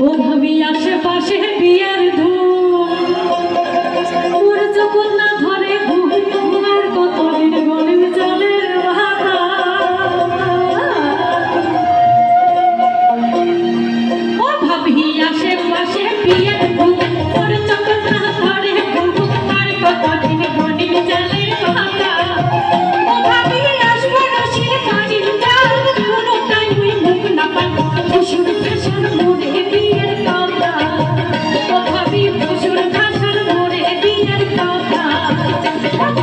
ও আশেপাশে বিয়ার ধূর ধরে তোমার কত গলির জলের ভাতা আশেপাশে বিয়ার ধূর Thank you.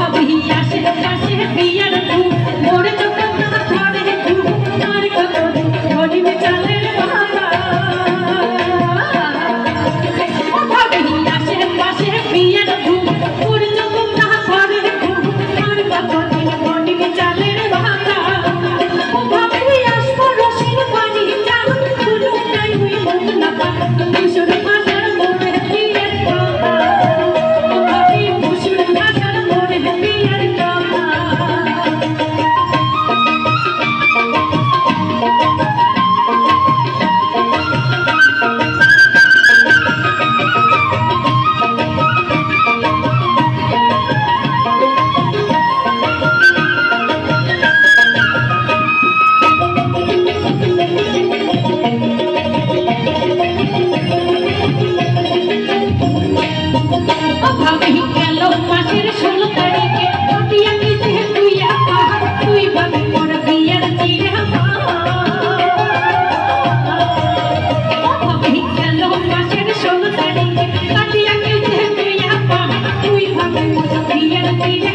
Thank you.